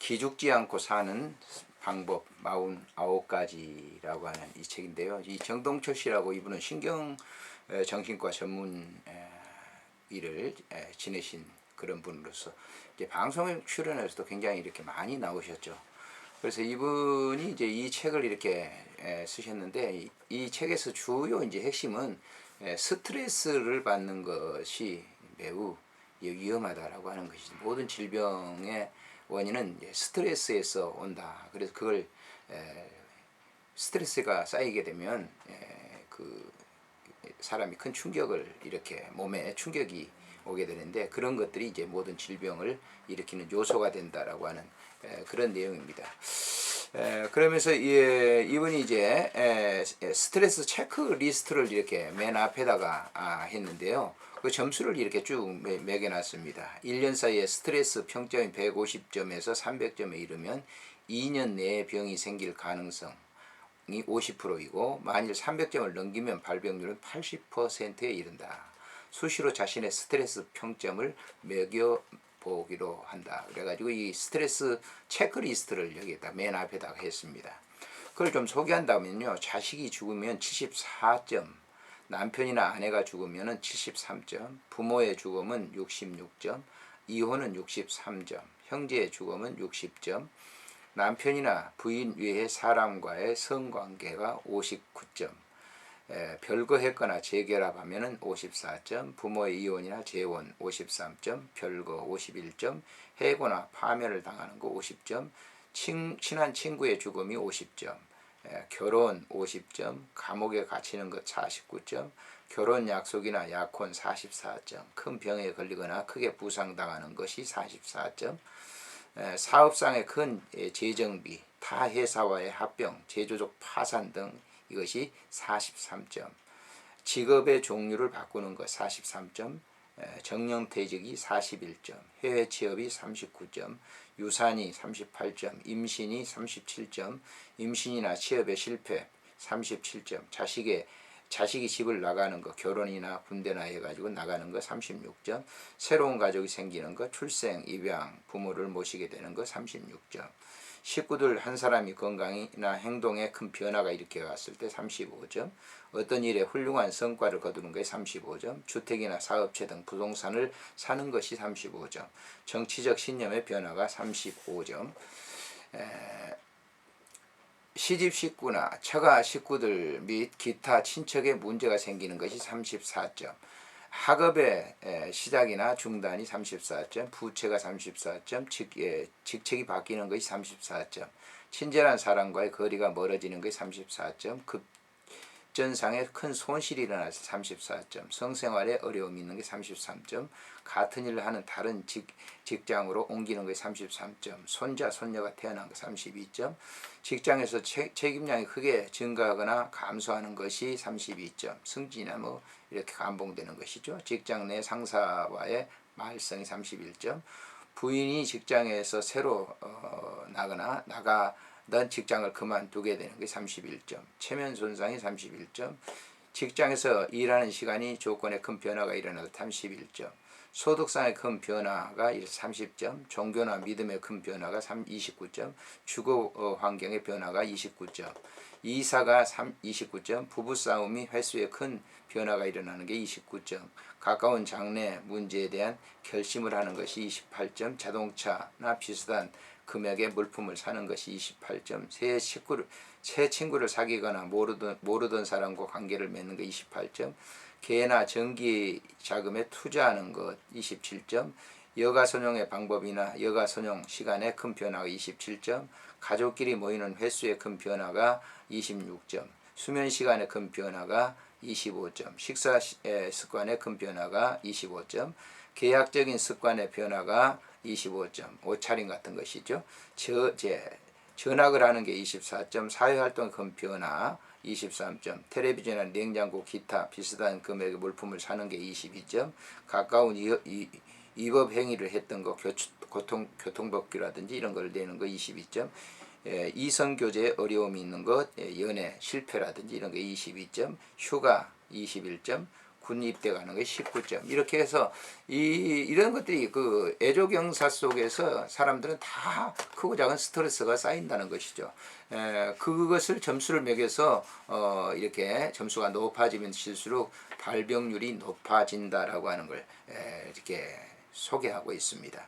기죽지 않고 사는 방법 49가지라고 하는 이 책인데요. 이 정동철 씨라고 이분은 신경 에, 정신과 전문 에, 일을 에, 지내신 그런 분으로서 이제 방송에 출연해서도 굉장히 이렇게 많이 나오셨죠. 그래서 이분이 이제 이 책을 이렇게 에, 쓰셨는데 이, 이 책에서 주요 이제 핵심은 에, 스트레스를 받는 것이 매우 위험하다라고 하는 것이죠. 모든 질병의 원인은 스트레스에서 온다. 그래서 그걸 에, 스트레스가 쌓이게 되면 에, 그 사람이 큰 충격을 이렇게 몸에 충격이 오게 되는데 그런 것들이 이제 모든 질병을 일으키는 요소가 된다라고 하는 에, 그런 내용입니다. 에, 그러면서 이, 이분이 이제 에, 스트레스 체크 리스트를 이렇게 맨 앞에다가 아, 했는데요. 그 점수를 이렇게 쭉 매- 매겨놨습니다. 1년 사이에 스트레스 평점이 150점에서 300점에 이르면 2년 내에 병이 생길 가능성이 50%이고 만일 300점을 넘기면 발병률은 80%에 이른다. 수시로 자신의 스트레스 평점을 매겨 보기로 한다. 그래가지고 이 스트레스 체크리스트를 여기에다 맨 앞에다가 했습니다. 그걸 좀 소개한다면요. 자식이 죽으면 74점, 남편이나 아내가 죽으면 73점, 부모의 죽음은 66점, 이혼은 63점, 형제의 죽음은 60점, 남편이나 부인 외의 사람과의 성관계가 59점, 에, 별거했거나 재결합하면은 54점, 부모의 이혼이나 재혼 53점, 별거 51점, 해고나 파면을 당하는 거 50점, 친, 친한 친구의 죽음이 50점, 에, 결혼 50점, 감옥에 갇히는 것 49점, 결혼 약속이나 약혼 44점, 큰 병에 걸리거나 크게 부상당하는 것이 44점, 에, 사업상의 큰 예, 재정비, 타 회사와의 합병, 제조적 파산 등 이것이 43점. 직업의 종류를 바꾸는 것 43점. 에, 정년퇴직이 41점. 해외 취업이 39점. 유산이 38점. 임신이 37점. 임신이나 취업의 실패 37점. 자식의 자식이 집을 나가는 거, 결혼이나 군대나 해가지고 나가는 거 36점, 새로운 가족이 생기는 거, 출생, 입양, 부모를 모시게 되는 거 36점, 식구들 한 사람이 건강이나 행동에 큰 변화가 일으켜 왔을 때 35점, 어떤 일에 훌륭한 성과를 거두는 것에 35점, 주택이나 사업체 등 부동산을 사는 것이 35점, 정치적 신념의 변화가 35점, 시집 식구나 처가 식구들 및 기타 친척에 문제가 생기는 것이 34점. 학업의 에, 시작이나 중단이 34점, 부채가 34점, 직, 예, 직책이 바뀌는 것이 34점, 친절한 사람과의 거리가 멀어지는 것이 34점, 급 전상에 큰 손실이 일어나서 34점, 성생활에 어려움이 있는 게 33점, 같은 일을 하는 다른 직, 직장으로 옮기는 것이 33점, 손자, 손녀가 태어난 거 32점, 직장에서 책- 책임량이 크게 증가하거나 감소하는 것이 32점, 승진이나 뭐 이렇게 감봉되는 것이죠. 직장 내 상사와의 말썽이 31점, 부인이 직장에서 새로 어, 나거나 나가 던 직장을 그만두게 되는 게 31점, 체면 손상이 31점, 직장에서 일하는 시간이 조건에 큰 변화가 일어나서 31점, 소득상의 큰 변화가 30점, 종교나 믿음의 큰 변화가 3, 29점, 주거 어, 환경의 변화가 29점, 이사가 3, 29점, 부부싸움이 횟수에 큰 변화가 일어나는 게 29점, 가까운 장래 문제에 대한 결심을 하는 것이 28점, 자동차나 비슷한 금액의 물품을 사는 것이 28점, 새 친구를 새 친구를 사귀거나 모르던 모르던 사람과 관계를 맺는 거 28점, 개나 전기 자금에 투자하는 것 27점, 여가 선용의 방법이나 여가 선용 시간에 큰 변화가 27점, 가족끼리 모이는 횟수의 큰 변화가 26점, 수면 시간의 큰 변화가 25점, 식사 습관의 큰 변화가 25점, 계약적인 습관의 변화가 25점, 옷차림 같은 것이죠. 저, 제, 전학을 하는 게 24점, 사회활동의 큰 변화 23점, 텔레비전이나 냉장고, 기타 비슷한 금액의 물품을 사는 게 22점, 가까운 이, 이, 위법 행위를 했던 거 교추, 고통, 교통법규라든지 이런 걸 내는 거 22점, 예, 이성 교제에 어려움이 있는 것, 예, 연애 실패라든지 이런 게 22점, 휴가 21점, 군 입대 가는 게 19점. 이렇게 해서 이 이런 것들이 그 애조 경사 속에서 사람들은 다 크고 작은 스트레스가 쌓인다는 것이죠. 에, 그것을 점수를 매겨서 어, 이렇게 점수가 높아지면 실수록 발병률이 높아진다라고 하는 걸 에, 이렇게 소개하고 있습니다.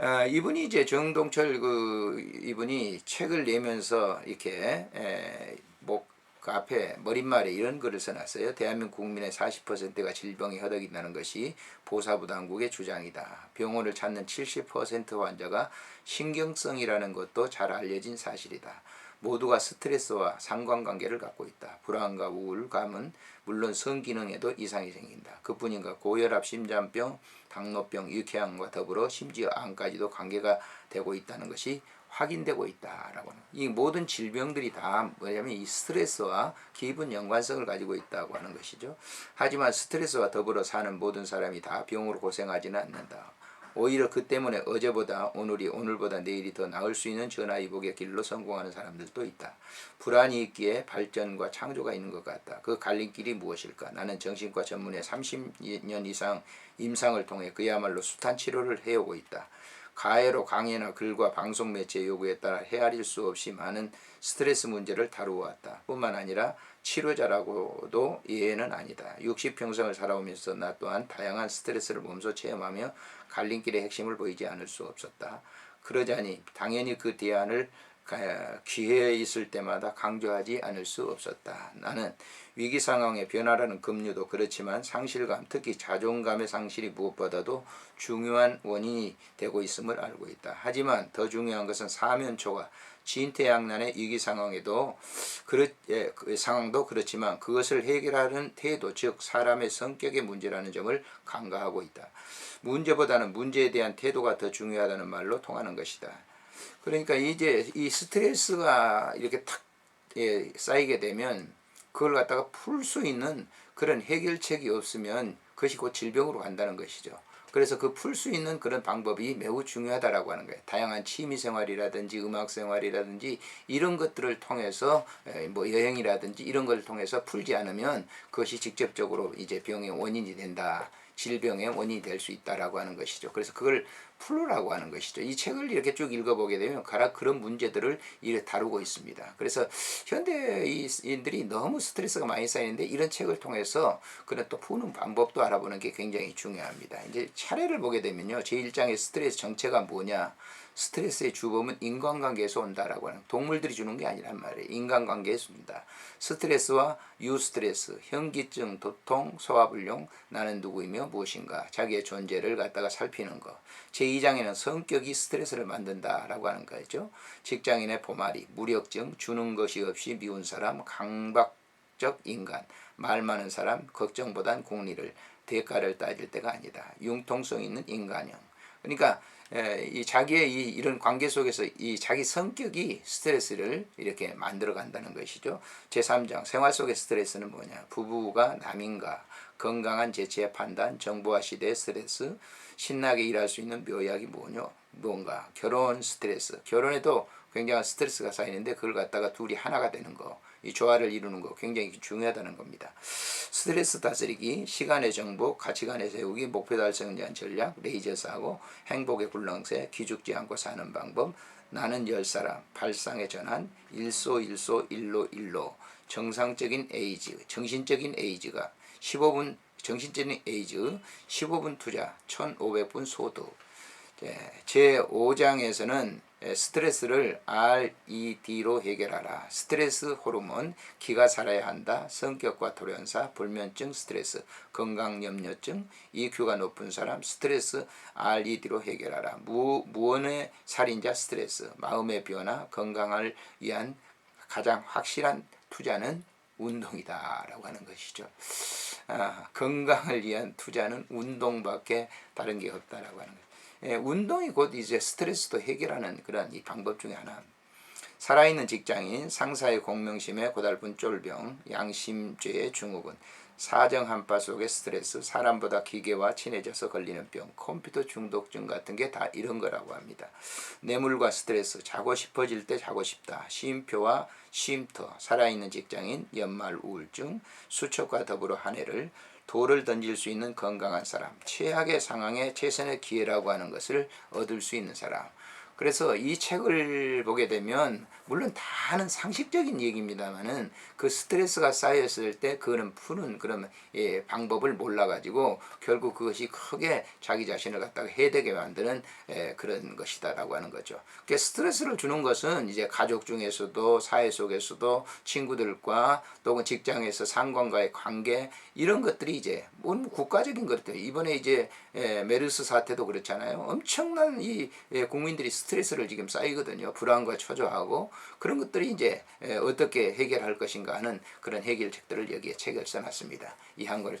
아, 이분이 이제 정동철 그 이분이 책을 내면서 이렇게 에, 목그 앞에 머릿말에 이런 글을 써놨어요. 대한민국 국민의 40%가 질병이 허덕인다는 것이 보사부 당국의 주장이다. 병원을 찾는 70% 환자가 신경성이라는 것도 잘 알려진 사실이다. 모두가 스트레스와 상관관계를 갖고 있다. 불안과 우울감은 물론 성기능에도 이상이 생긴다. 그뿐인가 고혈압, 심장병, 당뇨병, 유쾌함과 더불어 심지어 암까지도 관계가 되고 있다는 것이 확인되고 있다라고 하는 이 모든 질병들이 다 뭐냐면 이 스트레스와 깊은 연관성을 가지고 있다고 하는 것이죠. 하지만 스트레스와 더불어 사는 모든 사람이 다 병으로 고생하지는 않는다. 오히려 그 때문에 어제보다 오늘이 오늘보다 내일이 더 나을 수 있는 전화위복의 길로 성공하는 사람들도 있다. 불안이 있기에 발전과 창조가 있는 것 같다. 그 갈림길이 무엇일까? 나는 정신과 전문의 30년 이상 임상을 통해 그야말로 숱한 치료를 해오고 있다. 가해로 강의나 글과 방송 매체 요구에 따라 헤아릴 수 없이 많은 스트레스 문제를 다루어왔다. 뿐만 아니라 치료자라고도 예외는 아니다. 60평생을 살아오면서 나 또한 다양한 스트레스를 몸소 체험하며 갈림길의 핵심을 보이지 않을 수 없었다. 그러자니 당연히 그 대안을 기회에 있을 때마다 강조하지 않을 수 없었다. 나는 위기 상황의 변화라는 급류도 그렇지만 상실감, 특히 자존감의 상실이 무엇보다도 중요한 원인이 되고 있음을 알고 있다. 하지만 더 중요한 것은 사면초가 진퇴양난의 위기 상황에도 그렇 예, 그 상황도 그렇지만 그것을 해결하는 태도 즉 사람의 성격의 문제라는 점을 간과하고 있다. 문제보다는 문제에 대한 태도가 더 중요하다는 말로 통하는 것이다. 그러니까 이제 이 스트레스가 이렇게 탁 예, 쌓이게 되면 그걸 갖다가 풀 수 있는 그런 해결책이 없으면 그것이 곧 질병으로 간다는 것이죠. 그래서 그 풀 수 있는 그런 방법이 매우 중요하다라고 하는 거예요. 다양한 취미 생활이라든지 음악 생활이라든지 이런 것들을 통해서 뭐 여행이라든지 이런 걸 통해서 풀지 않으면 그것이 직접적으로 이제 병의 원인이 된다. 질병의 원인이 될 수 있다라고 하는 것이죠. 그래서 그걸 풀으라고 하는 것이죠. 이 책을 이렇게 쭉 읽어보게 되면 가라 그런 문제들을 이렇게 다루고 있습니다. 그래서 현대인들이 너무 스트레스가 많이 쌓이는데 이런 책을 통해서 그런 또 푸는 방법도 알아보는 게 굉장히 중요합니다. 이제 차례를 보게 되면요. 제1장의 스트레스 정체가 뭐냐. 스트레스의 주범은 인간관계에서 온다라고 하는 동물들이 주는 게 아니란 말이에요. 인간관계에서 온다. 스트레스와 유스트레스, 현기증, 도통, 소화불량, 나는 누구이며 무엇인가, 자기의 존재를 갖다가 살피는 거. 제 2장에는 성격이 스트레스를 만든다라고 하는 거죠. 직장인의 보말이, 무력증, 주는 것이 없이 미운 사람, 강박적 인간, 말 많은 사람, 걱정보단 공리를, 대가를 따질 때가 아니다. 융통성 있는 인간형. 그러니까 이 자기의 이 이런 관계 속에서 이 자기 성격이 스트레스를 이렇게 만들어 간다는 것이죠. 제3장 생활 속의 스트레스는 뭐냐? 부부가 남인가? 건강한 재치의 판단, 정보화 시대의 스트레스, 신나게 일할 수 있는 묘약이 뭐냐? 뭔가 결혼 스트레스. 결혼에도 굉장한 스트레스가 쌓이는데 그걸 갖다가 둘이 하나가 되는 거. 이 조화를 이루는 거 굉장히 중요하다는 겁니다. 스트레스 다스리기, 시간의 정보, 가치관의 세우기, 목표 달성을 위한 전략, 레이저 사고, 행복의 굴렁쇠, 기죽지 않고 사는 방법, 나는 열 사람, 발상의 전환, 일소 일소 일로 일로, 정상적인 에이즈, 정신적인 에이즈가 15분 정신적인 에이즈, 15분 투자, 1,500분 소득. 제 5장에서는 스트레스를 RED로 해결하라. 스트레스 호르몬, 기가 살아야 한다. 성격과 돌연사, 불면증, 스트레스, 건강 염려증, EQ가 높은 사람, 스트레스 RED로 해결하라. 무, 무언의 살인자 스트레스, 마음의 변화, 건강을 위한 가장 확실한 투자는 운동이다라고 하는 것이죠. 아, 건강을 위한 투자는 운동밖에 다른 게 없다라고 하는 거죠. 예, 운동이 곧 이제 스트레스도 해결하는 그런 이 방법 중에 하나. 살아있는 직장인, 상사의 공명심에 고달픈 쫄병, 양심죄의 중후군, 사정 한파 속의 스트레스, 사람보다 기계와 친해져서 걸리는 병, 컴퓨터 중독증 같은 게 다 이런 거라고 합니다. 뇌물과 스트레스, 자고 싶어질 때 자고 싶다, 쉼표와 쉼터, 살아있는 직장인, 연말 우울증, 수첩과 더불어 한 해를 돌을 던질 수 있는 건강한 사람, 최악의 상황에 최선의 기회라고 하는 것을 얻을 수 있는 사람. 그래서 이 책을 보게 되면 물론 다는 상식적인 얘기입니다만은 그 스트레스가 쌓였을 때 그거는 푸는 그런 예, 방법을 몰라 가지고 결국 그것이 크게 자기 자신을 갖다가 해되게 만드는 예, 그런 것이다라고 하는 거죠. 그 스트레스를 주는 것은 이제 가족 중에서도 사회 속에서도 친구들과 또는 직장에서 상관과의 관계 이런 것들이 이제 뭔 국가적인 것들 이번에 이제 예, 메르스 사태도 그렇잖아요. 엄청난 이 예, 국민들이 스트레스 를 지금 쌓이거든요. 불안과 초조하고 그런 것들이 이제 에, 어떻게 해결할 것인가 하는 그런 해결책들을 여기에 책을 써놨습니다. 이 한 권을